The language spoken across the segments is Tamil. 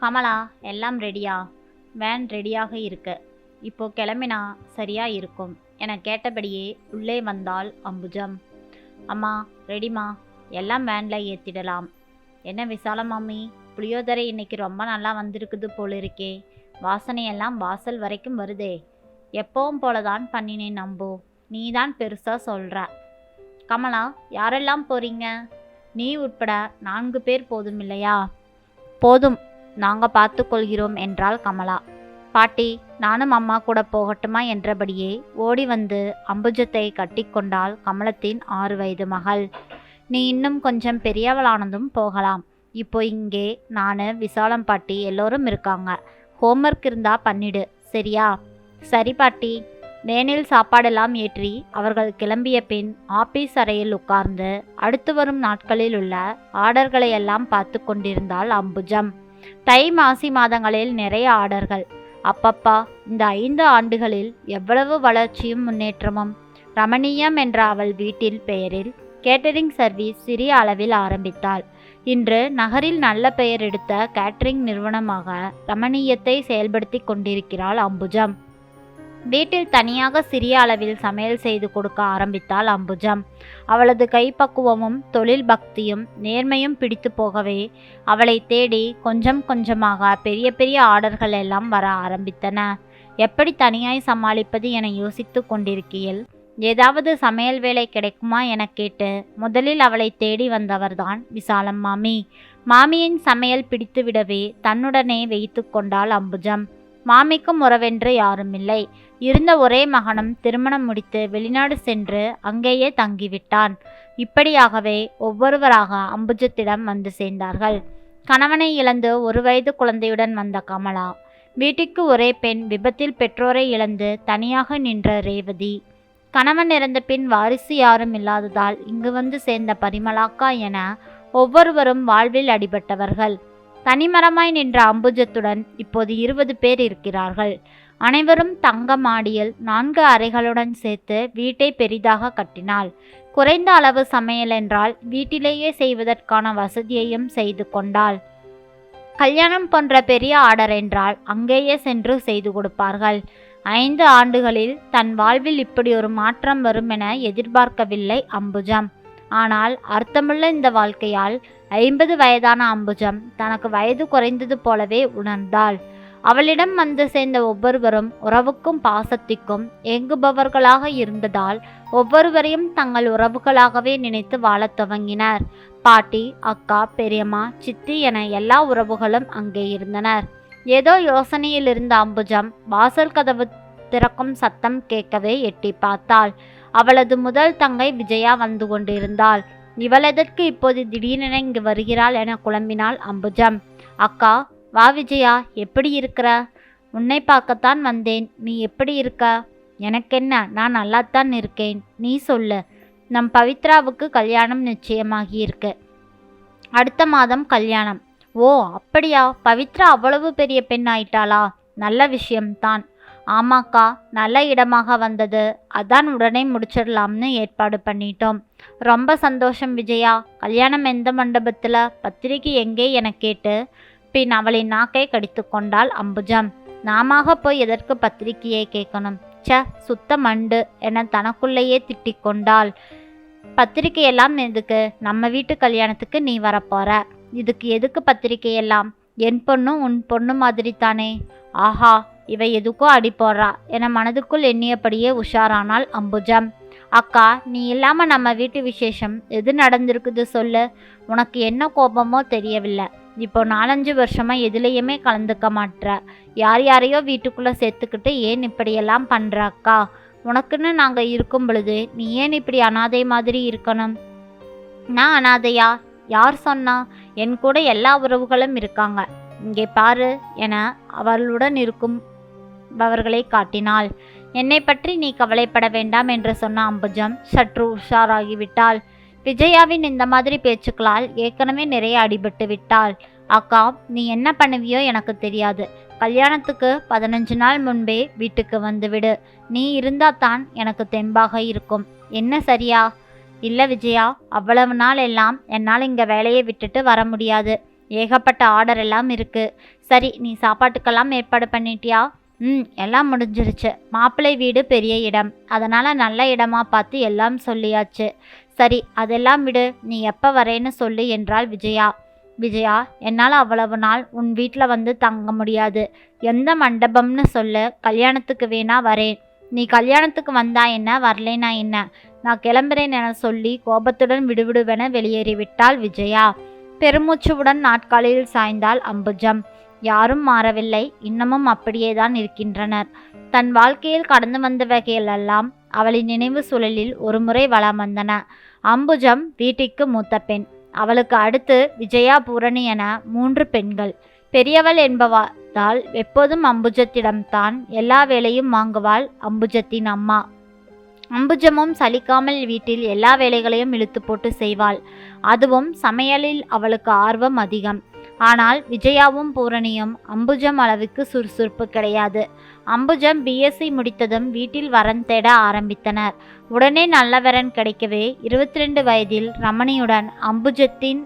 கமலா எல்லாம் ரெடியா வேன் ரெடியாக இருக்கு. இப்போ கிளம்பினா சரியா இருக்கும். என கேட்டபடியே உள்ளே வந்தாள் அம்புஜம். அம்மா ரெடிமா எல்லாம் வேனில் ஏற்றிடலாம் என்ன விசால மாமி? புளியோதரை இன்னைக்கு ரொம்ப நல்லா வந்திருக்குது போல இருக்கே வாசனையெல்லாம் வாசல் வரைக்கும் வருதே. எப்பவும் போல தான் பண்ணினேன் நம்பு. நீ தான் பெருசாக சொல்கிற கமலா யாரெல்லாம் போறீங்க? நீ உட்பட நான்கு பேர் போதும் இல்லையா? போதும். நாங்கள் பார்த்துக்கொள்கிறோம் என்றாள் கமலா. பாட்டி நானும் அம்மா கூட போகட்டுமா என்றபடியே ஓடி வந்து அம்புஜத்தை கட்டிக்கொண்டாள் கமலத்தின் ஆறு வயது மகள். நீ இன்னும் கொஞ்சம் பெரியவளானதும் போகலாம். இப்போ இங்கே நான் விசாலம் பாட்டி எல்லோரும் இருக்காங்க. ஹோம்ஒர்க் இருந்தா பண்ணிடு சரியா? சரி பாட்டி. வேனில் சாப்பாடெல்லாம் ஏற்றி அவர்கள் கிளம்பிய பின் ஆபீஸ் அறையில் உட்கார்ந்து அடுத்து வரும் நாட்களில் உள்ள ஆர்டர்களை எல்லாம் பார்த்து கொண்டிருந்தாள் அம்புஜம். தை மாசி மாதங்களில் நிறைய ஆர்டர்கள் அப்பப்பா இந்த ஐந்து ஆண்டுகளில் எவ்வளவு வளர்ச்சியும் முன்னேற்றமும் ரமணீயம் என்ற அவள் வீட்டில் பெயரில் கேட்டரிங் சர்வீஸ் சிறிய அளவில் ஆரம்பித்தாள். இன்று நகரில் நல்ல பெயர் எடுத்த கேட்டரிங் நிறுவனமாக ரமணீயத்தை செயல்படுத்தி கொண்டிருக்கிறாள் அம்புஜம். வீட்டில் தனியாக சிறிய அளவில் சமையல் செய்து கொடுக்க ஆரம்பித்தாள் அம்புஜம் அவளது கைப்பக்குவமும் தொழில் பக்தியும் நேர்மையும் பிடித்து போகவே அவளை தேடி கொஞ்சம் கொஞ்சமாக பெரிய பெரிய ஆர்டர்கள் எல்லாம் வர ஆரம்பித்தன. எப்படி தனியாய் சமாளிப்பது என யோசித்து கொண்டிருக்கையில் ஏதாவது சமையல் வேலை கிடைக்குமா என கேட்டு முதலில் அவளை தேடி வந்தவர்தான் விசாலம் மாமி. மாமியின் சமையல் பிடித்துவிடவே தன்னுடனே வைத்து கொண்டாள் அம்புஜம் மாமிக்கும் உறவென்று யாருமில்லை. இருந்த ஒரே மகனும் திருமணம் முடித்து வெளிநாடு சென்று அங்கேயே தங்கிவிட்டான். இப்படியாகவே ஒவ்வொருவராக அம்புஜத்திடம் வந்து சேர்ந்தார்கள். கணவனை இழந்து ஒரு வயது குழந்தையுடன் வந்த கமலா வீட்டுக்கு ஒரே பெண் விபத்தில் பெற்றோரை இழந்து தனியாக நின்ற ரேவதி. கணவன் இறந்த பின் வாரிசு யாரும் இல்லாததால் இங்கு வந்து சேர்ந்த பரிமலாக்கா என ஒவ்வொருவரும் வாழ்வில் அடிபட்டவர்கள். தனிமரமாய் நின்ற அம்புஜத்துடன் இப்போது இருபது பேர் இருக்கிறார்கள். அனைவரும் தங்க மாடியில் நான்கு அறைகளுடன் சேர்த்து வீட்டை பெரிதாக கட்டினாள். குறைந்த அளவு சமையல் என்றால் வீட்டிலேயே செய்வதற்கான வசதியையும் செய்து கொண்டாள். கல்யாணம் போன்ற பெரிய ஆர்டர் என்றால் அங்கேயே சென்று செய்து கொடுப்பார்கள். ஐந்து ஆண்டுகளில் தன் வாழ்வில் இப்படி ஒரு மாற்றம் வரும் என எதிர்பார்க்கவில்லை அம்புஜம். ஆனால் அர்த்தமுள்ள இந்த வாழ்க்கையால் ஐம்பது வயதான அம்புஜம் தனக்கு வயது குறைந்தது போலவே உணர்ந்தாள். அவளிடம் வந்து சேர்ந்த ஒவ்வொருவரும் உறவுக்கும் பாசத்திற்கும் ஏங்குபவர்களாக இருந்ததால் ஒவ்வொருவரையும் தங்கள் உறவுகளாகவே நினைத்து வாழத் துவங்கினர். பாட்டி அக்கா பெரியம்மா சித்தி என எல்லா உறவுகளும் அங்கே இருந்தனர். ஏதோ யோசனையில் இருந்த அம்புஜம் வாசல் கதவு திறக்கும் சத்தம் கேட்கவே எட்டி பார்த்தாள். அவளது முதல் தங்கை விஜயா வந்து கொண்டிருந்தாள். இவள் எதற்கு இப்போது திடீரென இங்கு வருகிறாள் என குழம்பினாள் அம்புஜம். அக்கா வா விஜயா எப்படி இருக்கிற? உன்னை பார்க்கத்தான் வந்தேன். நீ எப்படி இருக்க? எனக்கென்ன? நான் நல்லாத்தான் இருக்கேன். நீ சொல்லு. நம் பவித்ராவுக்கு கல்யாணம் நிச்சயமாகியிருக்கு. அடுத்த மாதம் கல்யாணம். ஓ அப்படியா? பவித்ரா அவ்வளவு பெரிய பெண் ஆயிட்டாளா நல்ல விஷயம்தான். ஆமாக்கா நல்ல இடமாக வந்தது. அதான் உடனே முடிச்சிடலாம்னு ஏற்பாடு பண்ணிட்டோம். ரொம்ப சந்தோஷம் விஜயா. கல்யாணம் எந்த மண்டபத்தில்? பத்திரிக்கை எங்கே? என கேட்டு பின் அவளின் நாக்கை கடித்து கொண்டாள் அம்புஜம். நாமாக போய் எதற்கு பத்திரிக்கையை கேட்கணும்? ச்ச சுத்த மண்டு என தனக்குள்ளேயே திட்டிக் கொண்டாள். பத்திரிக்கையெல்லாம் எதுக்கு? நம்ம வீட்டு கல்யாணத்துக்கு நீ வரப்போற. இதுக்கு எதுக்கு பத்திரிக்கையெல்லாம் என் பொண்ணும் உன் பொண்ணு மாதிரி தானே ஆஹா இவ எதுக்கோ அடி போடுறா என மனதுக்குள் எண்ணியபடியே உஷாரானாள் அம்புஜம். அக்கா நீ இல்லாமல் நம்ம வீட்டு விசேஷம் எது நடந்திருக்குது சொல்லு. உனக்கு என்ன கோபமோ தெரியவில்லை. இப்போ நாலஞ்சு வருஷமாக எதுலேயுமே கலந்துக்க மாட்டுற யார் யாரையோ வீட்டுக்குள்ளே சேர்த்துக்கிட்டு ஏன் இப்படியெல்லாம் பண்ணுற அக்கா? உனக்குன்னு நாங்கள் இருக்கும் பொழுது நீ ஏன் இப்படி அனாதை மாதிரி இருக்கணும்? நான் அனாதையா? யார் சொன்னா? என் கூட எல்லா உறவுகளும் இருக்காங்க. இங்கே பாரு என அவளுடன் இருக்கும் அவர்களை காட்டினாள். என்னை பற்றி நீ கவலைப்பட வேண்டாம் என்று சொன்ன அம்புஜம் சற்று உஷாராகிவிட்டாள். விஜயாவின் இந்த மாதிரி பேச்சுக்களால் ஏற்கனவே நிறைய அடிபட்டு விட்டாள். அக்கா நீ என்ன பண்ணுவியோ எனக்கு தெரியாது. கல்யாணத்துக்கு பதினஞ்சு நாள் முன்பே வீட்டுக்கு வந்துவிடு நீ இருந்தால் தான் எனக்கு தெம்பாக இருக்கும். என்ன சரியா? இல்லை விஜயா அவ்வளவு நாள் எல்லாம் என்னால் இங்கே வேலையை விட்டுட்டு வர முடியாது. ஏகப்பட்ட ஆர்டர் எல்லாம் இருக்குது சரி நீ சாப்பாட்டுக்கெல்லாம் ஏற்பாடு பண்ணிட்டியா? ம் எல்லாம் முடிஞ்சிருச்சு. மாப்பிள்ளை வீடு பெரிய இடம். அதனால் நல்ல இடமா பார்த்து எல்லாம் சொல்லியாச்சு. சரி அதெல்லாம் விடு. நீ எப்போ வரேன்னு சொல்லு என்றாள் விஜயா. விஜயா என்னால் அவ்வளவு நாள் உன் வீட்டில் வந்து தங்க முடியாது. எந்த மண்டபம்னு சொல்லு. கல்யாணத்துக்கு வேணா வரேன். நீ கல்யாணத்துக்கு வந்தா என்ன வரலேனா என்ன? நான் கிளம்புறேன் என சொல்லி கோபத்துடன் விடுவிடுவென வெளியேறிவிட்டாள் விஜயா. பெருமூச்சுவுடன் நாட்காலியில் சாய்ந்தாள் அம்புஜம். யாரும் மாறவில்லை. இன்னமும் அப்படியே தான் இருக்கின்றனர். தன் வாழ்க்கையில் கடந்து வந்த வகையிலெல்லாம் அவளின் நினைவு சுழலில் ஒருமுறை வளம் வந்தன. அம்புஜம் வீட்டிற்கு மூத்த பெண். அவளுக்கு அடுத்து விஜயா பூரணி என மூன்று பெண்கள். பெரியவள் என்பவதால் எப்போதும் அம்புஜத்திடம்தான் எல்லா வேலையும் வாங்குவாள் அம்புஜத்தின் அம்மா. அம்புஜமும் சலிக்காமல் வீட்டில் எல்லா வேலைகளையும் இழுத்து போட்டு செய்வாள். அதுவும் சமையலில் அவளுக்கு ஆர்வம் அதிகம். ஆனால் விஜயாவும் பூரணியும் அம்புஜம் அளவுக்கு சுறுசுறுப்பு கிடையாது. அம்புஜம் பிஎஸ்சி முடித்ததும் வீட்டில் வரன் தேட ஆரம்பித்தனர். உடனே நல்ல வரன் கிடைக்கவே இருபத்தி ரெண்டு வயதில் ரமணியுடன் அம்புஜத்தின்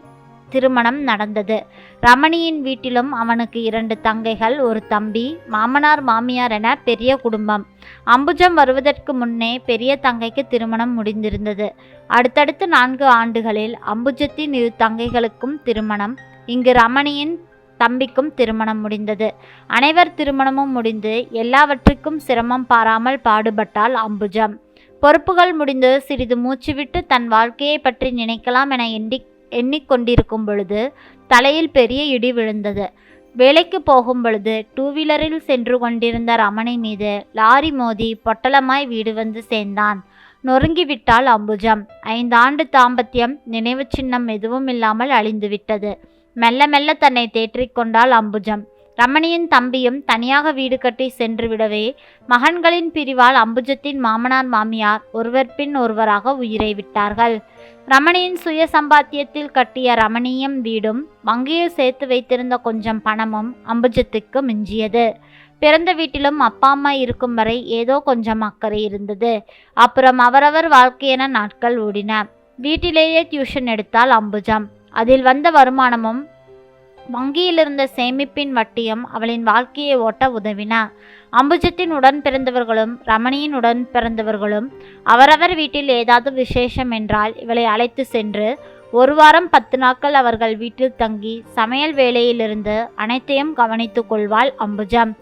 திருமணம் நடந்தது. ரமணியின் வீட்டிலும் அவனுக்கு இரண்டு தங்கைகள் ஒரு தம்பி மாமனார் மாமியார் என பெரிய குடும்பம். அம்புஜம் வருவதற்கு முன்னே பெரிய தங்கைக்கு திருமணம் முடிந்திருந்தது. அடுத்தடுத்து நான்கு ஆண்டுகளில் அம்புஜத்தின் இரு தங்கைகளுக்கும் திருமணம் இங்கு ரமணியின் தம்பிக்கும் திருமணம் முடிந்தது. அனைவர் திருமணமும் முடிந்து எல்லாவற்றுக்கும் சிரமம் பாராமல் பாடுபட்டாள் அம்புஜம். பொறுப்புகள் முடிந்து சிறிது மூச்சுவிட்டு தன் வாழ்க்கையை பற்றி நினைக்கலாம் என எண்ணி எண்ணிக்கொண்டிருக்கும் பொழுது தலையில் பெரிய இடி விழுந்தது. வேலைக்கு போகும் பொழுது டூ வீலரில் சென்று கொண்டிருந்த ரமணி மீது லாரி மோதி பொட்டலமாய் வீடு வந்து சேர்ந்தான். நொறுங்கிவிட்டாள் அம்புஜம். ஐந்தாண்டு தாம்பத்தியம் நினைவு சின்னம் எதுவும் இல்லாமல் அழிந்துவிட்டது. மெல்ல மெல்ல தன்னை தேற்றிக்கொண்டாள் அம்புஜம். ரமணியின் தம்பியும் தனியாக வீடு கட்டி சென்று விடவே மகன்களின் பிரிவால் அம்புஜத்தின் மாமனார் மாமியார் ஒருவர் பின் ஒருவராக உயிரை விட்டார்கள். ரமணியின் சுய சம்பாத்தியத்தில் கட்டிய ரமணியம் வீடும் வங்கியில் சேர்த்து வைத்திருந்த கொஞ்சம் பணமும் அம்புஜத்துக்கு மிஞ்சியது. பிறந்த வீட்டிலும் அப்பா அம்மா இருக்கும் வரை ஏதோ கொஞ்சம் அக்கறை இருந்தது. அப்புறம் அவரவர் வாழ்க்கையென நாட்கள் ஓடின. வீட்டிலேயே டியூஷன் எடுத்தால் அம்புஜம். அதில் வந்த வருமானமும் வங்கியில் இருந்த சேமிப்பின் வட்டியும் அவளின் வாழ்க்கையை ஓட்ட உதவின. அம்புஜத்தின் உடன் பிறந்தவர்களும் ரமணியின் உடன் பிறந்தவர்களும் அவரவர் வீட்டில் ஏதாவது விசேஷம் என்றால் இவளை அழைத்து சென்று ஒரு வாரம் பத்து நாட்கள் அவர்கள் வீட்டில் தங்கி சமையல் வேலையிலிருந்து அனைத்தையும் கவனித்து கொள்வாள் அம்புஜம்.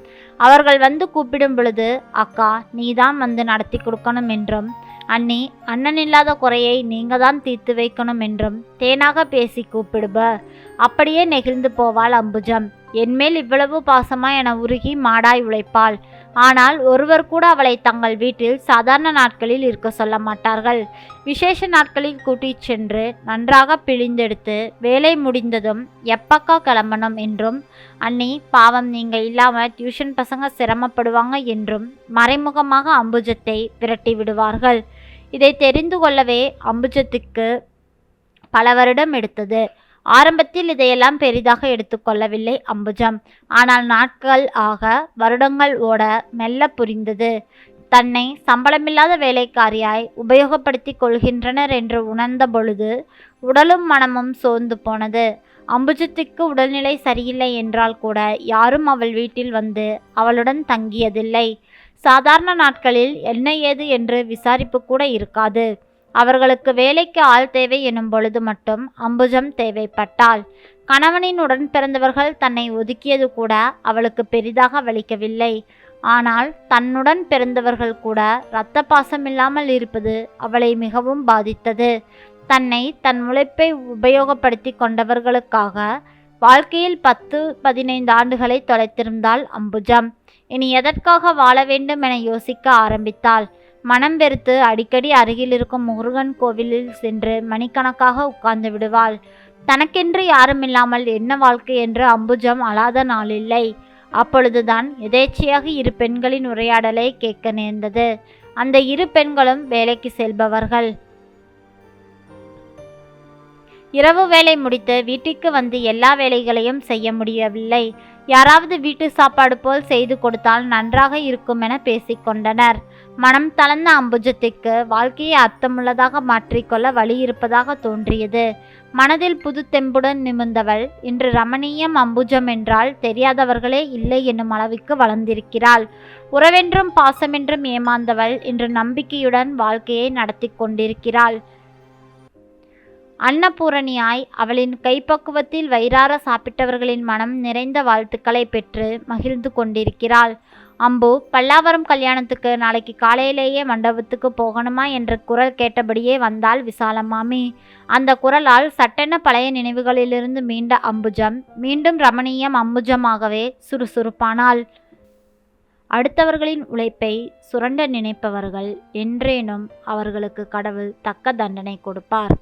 அவர்கள் வந்து கூப்பிடும் பொழுது அக்கா நீதான் வந்து நடத்தி கொடுக்கணும் என்றும் அண்ணி அண்ணன் இல்லாத குறையை நீங்க தான் தீர்த்து வைக்கணும் என்றும் தேனாக பேசி கூப்பிடுப. அப்படியே நெகிழ்ந்து போவாள் அம்புஜம். என்மேல் இவ்வளவு பாசமா என உருகி மாடாய் உழைப்பாள். ஆனால் ஒருவர் கூட அவளை தங்கள் வீட்டில் சாதாரண நாட்களில் இருக்க சொல்ல மாட்டார்கள். விசேஷ நாட்களில் கூட்டிச் சென்று நன்றாக பிழிந்தெடுத்து வேலை முடிந்ததும் எப்பக்கா கிளம்பணும் என்றும் அண்ணி பாவம் நீங்க இல்லாமல் டியூஷன் பசங்க சிரமப்படுவாங்க என்றும் மறைமுகமாக அம்புஜத்தை விரட்டி விடுவார்கள். இதை தெரிந்து கொள்ளவே அம்புஜத்துக்கு பல வருடம் எடுத்தது. ஆரம்பத்தில் இதையெல்லாம் பெரிதாக எடுத்துக்கொள்ளவில்லை அம்புஜம். ஆனால் நாட்கள் ஆக வருடங்கள் ஓட மெல்ல புரிந்தது. தன்னை சம்பளமில்லாத வேலைக்காரியாய் உபயோகப்படுத்தி கொள்கின்றனர் என்று உணர்ந்த பொழுது உடலும் மனமும் சோர்ந்து போனது. அம்புஜத்துக்கு உடல்நிலை சரியில்லை என்றால் கூட யாரும் அவள் வீட்டில் வந்து அவளுடன் தங்கியதில்லை. சாதாரண நாட்களில் என்ன ஏது என்று விசாரிப்பு கூட இருக்காது. அவர்களுக்கு வேலைக்கு ஆள் தேவை எனும் பொழுது மட்டும் அம்புஜம் தேவைப்பட்டாள். கணவனின் உடன் பிறந்தவர்கள் தன்னை ஒதுக்கியது கூட அவளுக்கு பெரிதாக வலிக்கவில்லை. ஆனால் தன்னுடன் பிறந்தவர்கள் கூட இரத்த பாசமில்லாமல் இருப்பது அவளை மிகவும் பாதித்தது. தன்னை தன் உழைப்பை உபயோகப்படுத்தி கொண்டவர்களுக்காக வாழ்க்கையில் பத்து பதினைந்து ஆண்டுகளை தொலைத்திருந்தாள் அம்புஜம். இனி எதற்காக வாழ வேண்டும் என யோசிக்க ஆரம்பித்தாள். மனம் வெறுத்து அடிக்கடி அருகில் இருக்கும் முருகன் கோவிலில் சென்று மணிக்கணக்காக உட்கார்ந்து விடுவாள். தனக்கென்று யாருமில்லாமல் என்ன வாழ்க்கை என்று அம்புஜம் அழாத நாளில்லை. அப்பொழுதுதான் எதேச்சையாக இரு பெண்களின் உரையாடலை கேட்க நேர்ந்தது. அந்த இரு பெண்களும் வேலைக்கு செல்பவர்கள். இரவு வேலை முடித்து வீட்டுக்கு வந்து எல்லா வேலைகளையும் செய்ய முடியவில்லை. யாராவது வீட்டு சாப்பாடு போல் செய்து கொடுத்தால் நன்றாக இருக்கும் என பேசிக்கொண்டனர். மனம் தளர்ந்த அம்புஜத்திற்கு வாழ்க்கையை அர்த்தமுள்ளதாக மாற்றிக்கொள்ள வழி இருப்பதாக தோன்றியது. மனதில் புது தெம்புடன் நிமிர்ந்தவள் இன்று ரமணீயம் அம்புஜம் என்றால் தெரியாதவர்களே இல்லை என்னும் அளவுக்கு வளர்ந்திருக்கிறாள். உறவென்றும் பாசமென்றும் ஏமாந்தவள் இன்று நம்பிக்கையுடன் வாழ்க்கையை நடத்தி கொண்டிருக்கிறாள். அன்னபூரணியாய் அவளின் கைப்பக்குவத்தில் வயிறார சாப்பிட்டவர்களின் மனம் நிறைந்த வாழ்த்துக்களை பெற்று மகிழ்ந்து கொண்டிருக்கிறாள். அம்பு பல்லாவரம் கல்யாணத்துக்கு நாளைக்கு காலையிலேயே மண்டபத்துக்கு போகணுமா என்ற குரல் கேட்டபடியே வந்தாள் விசாலமாமி. அந்த குரலால் சட்டென பழைய நினைவுகளிலிருந்து மீண்ட அம்புஜம் மீண்டும் ரமணீயம் அம்புஜமாகவே சுறுசுறுப்பானாள். அடுத்தவர்களின் உழைப்பை சுரண்ட நினைப்பவர்கள் என்றேனும் அவர்களுக்கு கடவுள் தக்க தண்டனை கொடுப்பார்.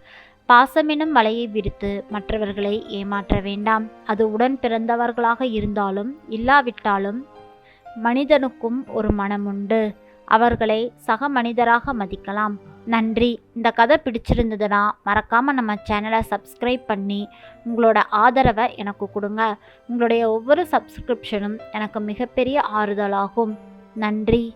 பாசமெனும் வலையை விரித்து மற்றவர்களை ஏமாற்ற வேண்டாம். அது உடன் பிறந்தவர்களாக இருந்தாலும் இல்லாவிட்டாலும் மனிதனுக்கும் ஒரு மனமுண்டு. அவர்களை சக மனிதராக மதிக்கலாம். நன்றி. இந்த கதை பிடிச்சிருந்ததுன்னா மறக்காமல் நம்ம சேனலை சப்ஸ்கிரைப் பண்ணி உங்களோட ஆதரவை எனக்கு கொடுங்க. உங்களுடைய ஒவ்வொரு சப்ஸ்கிரிப்ஷனும் எனக்கு மிகப்பெரிய ஆறுதலாகும். நன்றி.